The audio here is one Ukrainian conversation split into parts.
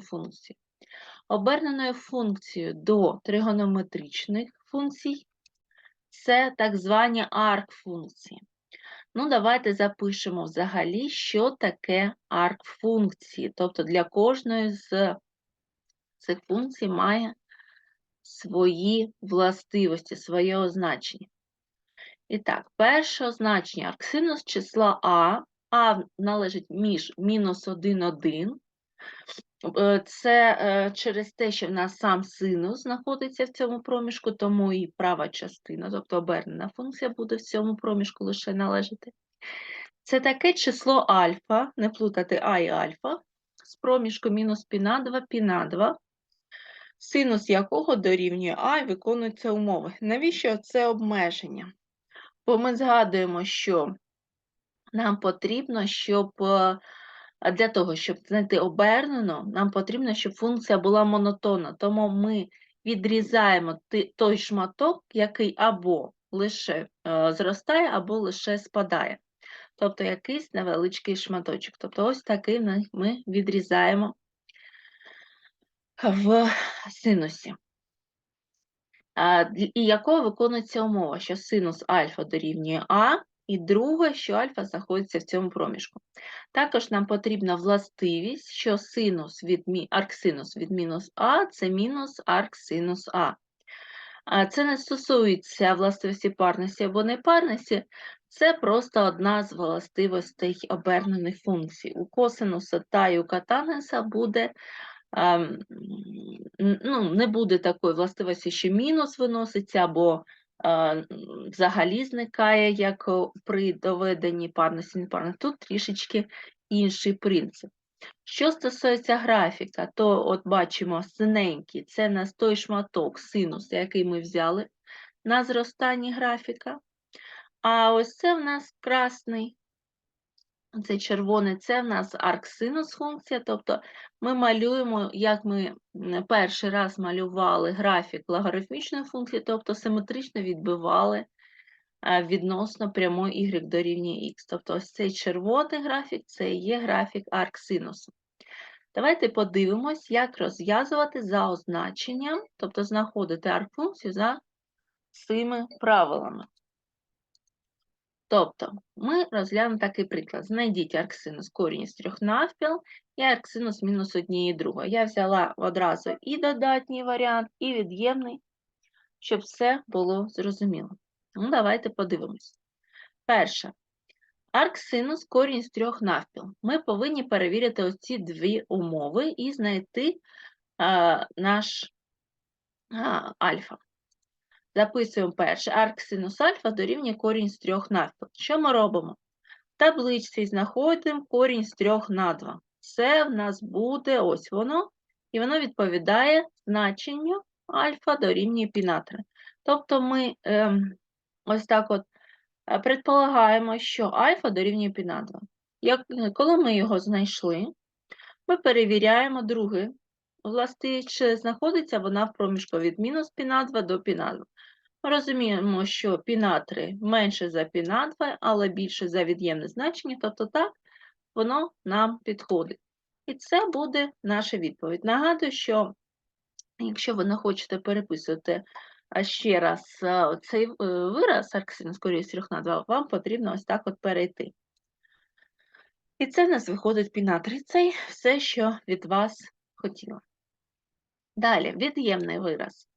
функції. Оберненою функцією до тригонометричних функцій це так звані арк-функції. Ну, давайте запишемо взагалі, що таке арк-функції. Тобто для кожної з цих функцій має свої властивості, своє означення. І так, перше означення арксинус числа А, А належить між мінус 1, 1. Е, Це е, через те, що в нас сам синус знаходиться в цьому проміжку, тому і права частина, тобто обернена функція буде в цьому проміжку лише належати. Це таке число альфа, не плутати А і альфа, з проміжку мінус пі на 2, пі на 2, синус якого дорівнює А і виконуються умови. Навіщо це обмеження? Бо ми згадуємо, що нам потрібно, щоб е, а для того, щоб знайти обернено, нам потрібно, щоб функція була монотонна. Тому ми відрізаємо той шматок, який або лише е, зростає, або лише спадає. Тобто якийсь невеличкий шматочок. Тобто ось такий ми- відрізаємо в синусі. І якою виконується умова, що синус альфа дорівнює А, і друге, що альфа знаходиться в цьому проміжку. Також нам потрібна властивість, що синус від арксинус від мінус А це мінус арксинус А. Це не стосується властивості парності або непарності, це просто одна з властивостей обернених функцій. У косинуса та й у катангенса буде ем, ну, не буде такої властивості, що мінус виноситься, або взагалі зникає, як при доведенні парності непарності. Тут трішечки інший принцип. Що стосується графіка, то от бачимо синенький, це нас той шматок синус, який ми взяли на зростанні графіка. А ось це в нас красний, це червоний, це в нас арксинус функція, тобто ми малюємо, як ми перший раз малювали графік логарифмічної функції, тобто симетрично відбивали е, відносно прямої y дорівнює x. Тобто ось цей червоний графік це є графік арксинусу. Давайте подивимось, як розв'язувати за означенням, тобто знаходити аркфункцію за цими правилами. Тобто, ми розглянемо такий приклад. Знайдіть арксинус корінь з трьох навпіл і арксинус мінус однієї другої. Я взяла одразу і додатній варіант, і від'ємний, щоб все було зрозуміло. Ну, давайте подивимось. Перше. Арксинус корінь з трьох навпіл. Ми повинні перевірити оці дві умови і знайти а, наш а, альфа. Записуємо перше. Арксинус альфа дорівнює корінь з трьох навпіл. Що ми робимо? В табличці знаходимо корінь з трьох на 2. Це в нас буде ось воно, і воно відповідає значенню альфа дорівнює пі на 3. Тобто ми ем, ось так от е, предполагаємо, що альфа дорівнює пі на 2. Як, коли ми його знайшли, ми перевіряємо друге властивість, чи знаходиться вона в проміжку від мінус пі на 2 до пі на 2. Розуміємо, що пі на 3 менше за пі на 2, але більше за від'ємне значення, тобто так, воно нам підходить. І це буде наша відповідь. Нагадую, що якщо ви не хочете переписувати ще раз цей е, вираз арксинус корінь з 3 на 2, вам потрібно ось так от перейти. І це в нас виходить пі на 3. Це все, що від вас хотіло. Далі, від'ємний вираз.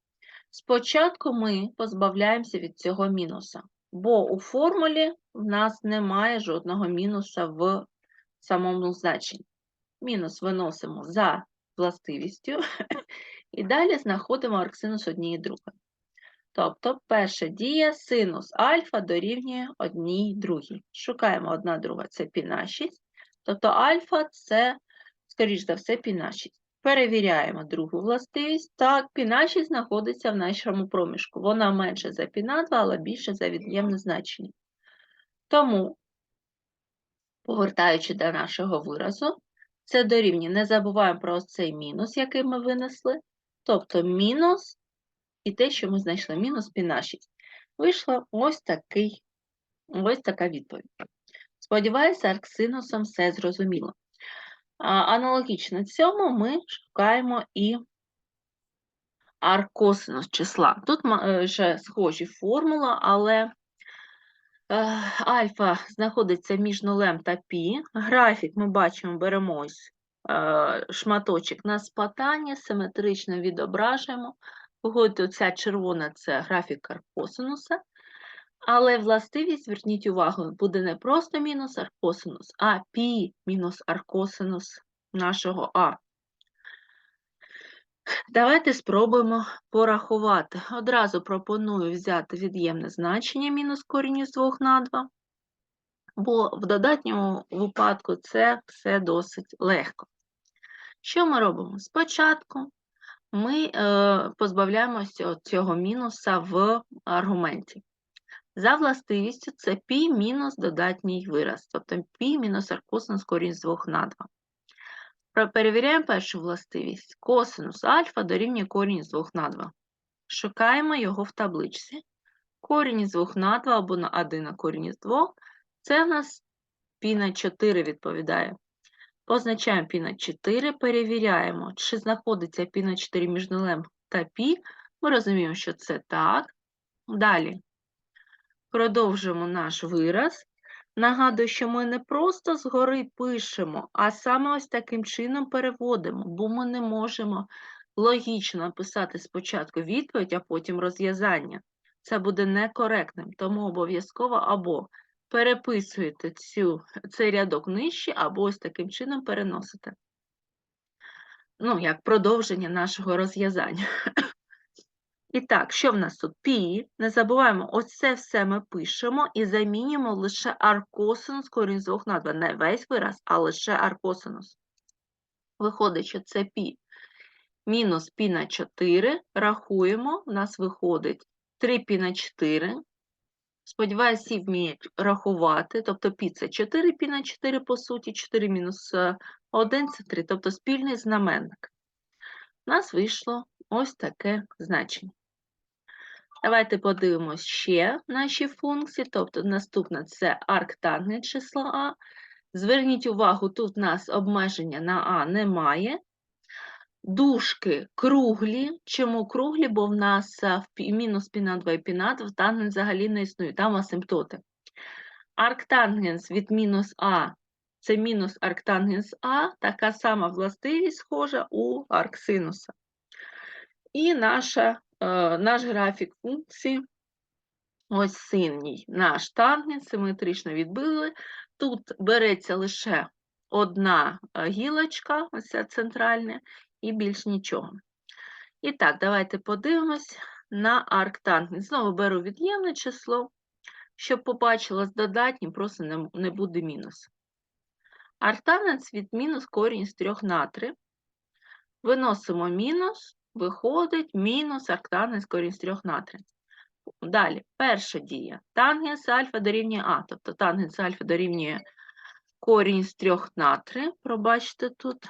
Спочатку ми позбавляємося від цього мінуса, бо у формулі в нас немає жодного мінуса в самому значенні. Мінус виносимо за властивістю, і далі знаходимо арксинус однієї другої. Тобто, перша дія синус альфа дорівнює одній другій. Шукаємо одна друга це пі на 6, тобто альфа це, скоріш за все, пі на 6. Перевіряємо другу властивість. Так, пі на 6 знаходиться в нашому проміжку. Вона менше за пі на 2, але більше за від'ємне значення. Тому, повертаючи до нашого виразу, це дорівнює. Не забуваємо про цей мінус, який ми винесли. Тобто мінус і те, що ми знайшли, мінус пі на 6. Вийшла ось, такий, ось така відповідь. Сподіваюся, арксинусом все зрозуміло. Аналогічно цьому ми шукаємо і аркосинус числа. Тут вже схожі формула, але е, альфа знаходиться між нулем та пі. Графік ми бачимо, беремо ось е, шматочок на спатання, симетрично відображуємо. Погодьте, оця червона це графік аркосинуса. Але властивість, зверніть увагу, буде не просто мінус аркосинус, а пі мінус аркосинус нашого А. Давайте спробуємо порахувати. Одразу пропоную взяти від'ємне значення мінус корінь із 2 на 2, бо в додатньому випадку це все досить легко. Що ми робимо? Спочатку ми е, позбавляємося цього мінуса в аргументі. За властивістю це пі мінус додатній вираз, тобто пі мінус аркосинус корінь з 2 на 2. Перевіряємо першу властивість. Косинус альфа дорівнює корінь з 2 на 2. Шукаємо його в табличці. Корінь із 2 на 2 або на 1 на корінь із 2. Це в нас пі на 4 відповідає. Позначаємо пі на 4, перевіряємо, чи знаходиться пі на 4 між нулем та пі. Ми розуміємо, що це так. Далі. Продовжимо наш вираз. Нагадую, що ми не просто згори пишемо, а саме ось таким чином переводимо, бо ми не можемо логічно написати спочатку відповідь, а потім розв'язання. Це буде некоректним, тому обов'язково або переписуєте цю, цей рядок нижче, або ось таким чином переносите. Ну, як продовження нашого розв'язання. І так, що в нас тут? Пі. Не забуваємо, оце все ми пишемо і замінюємо лише аркосинус корінь з 2 на 2. Не весь вираз, а лише аркосинус. Виходить, що це пі. Мінус пі на 4. Рахуємо, у нас виходить 3 пі на 4. Сподіваюся, всі вміють рахувати. Тобто пі це 4 пі на 4, по суті, 4 мінус 1 це 3, тобто спільний знаменник. У нас вийшло ось таке значення. Давайте подивимось ще наші функції. Тобто, наступна це арктангент числа А. Зверніть увагу, тут у нас обмеження на А немає. Дужки круглі. Чому круглі? Бо в нас в мінус пі на 2 і пі на 2 тангенс взагалі не існує, там асимптоти. Арктангенс від мінус А це мінус арктангенс А, така сама властивість схожа у арксинуса. І наша Е, наш графік функції, ось синій наш тангенс, симетрично відбили. Тут береться лише одна е, гілочка, ось ця центральна, і більш нічого. І так, давайте подивимось на арктангенс. Знову беру від'ємне число, щоб побачилось додатнім, просто не, буде мінус. Арктангенс від мінус корінь з 3 на 3. Виносимо мінус, Виходить мінус арктангенс корінь з 3 на 3. Далі, перша дія. Тангенс альфа дорівнює А, тобто тангенс альфа дорівнює корінь з 3 на 3. Пробачте тут.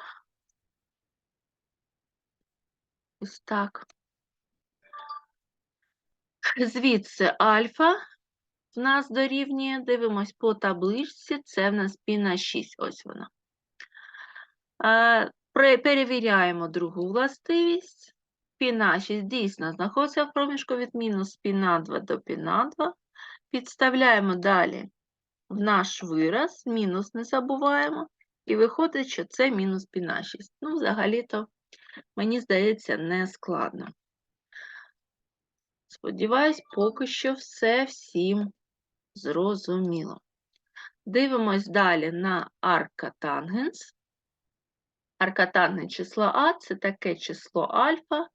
Ось так. Звідси альфа в нас дорівнює, дивимось по табличці, це в нас пі на 6, ось вона. Перевіряємо другу властивість. Піна 6 дійсно знаходиться в проміжку від мінус піна 2 до піна 2. Підставляємо далі в наш вираз, мінус не забуваємо, і виходить, що це мінус піна 6. Ну, взагалі-то, мені здається, не складно. Сподіваюсь, поки що все всім зрозуміло. Дивимось далі на аркатангенс. Аркатангне число А це таке число альфа.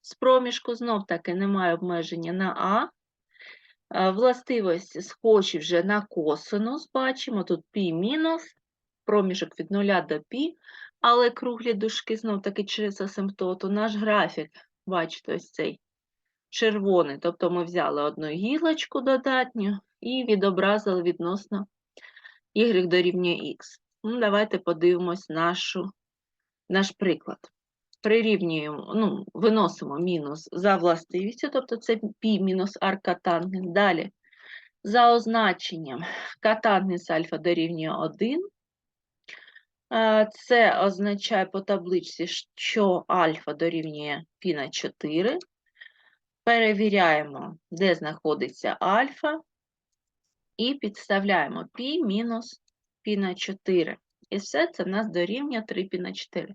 З проміжку знов таки немає обмеження на А. Властивості схожі вже на косинус, бачимо, тут π мінус, проміжок від 0 до π, але круглі дужки знов таки через асимптоту. Наш графік, бачите, ось цей червоний, тобто ми взяли одну гілочку додатню і відобразили відносно y дорівнює x. Ну, Давайте подивимось нашу наш приклад. Прирівнюємо, ну, виносимо мінус за властивістю, тобто це π мінус аркатангенс. Далі, за означенням, катангенс альфа дорівнює 1. Е, Це означає по табличці, що альфа дорівнює пі на 4. Перевіряємо, де знаходиться альфа, і підставляємо пі мінус пі на 4. І все це в нас дорівнює 3 пі на 4.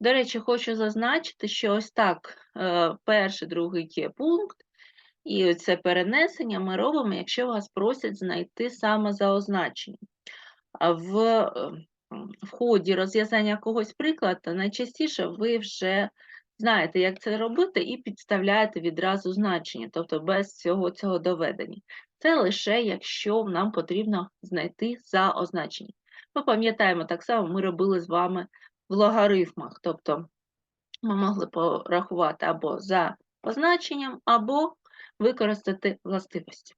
До речі, хочу зазначити, що ось так е, перший, другий пункт, і це перенесення ми робимо, якщо вас просять знайти саме за означенням. В, е, в ході розв'язання якогось прикладу найчастіше ви вже знаєте, як це робити, і підставляєте відразу значення, тобто без всього цього доведення. Це лише якщо нам потрібно знайти за означення. Ми пам'ятаємо, так само ми робили з вами в логарифмах, тобто ми могли порахувати або за позначенням, або використати властивості.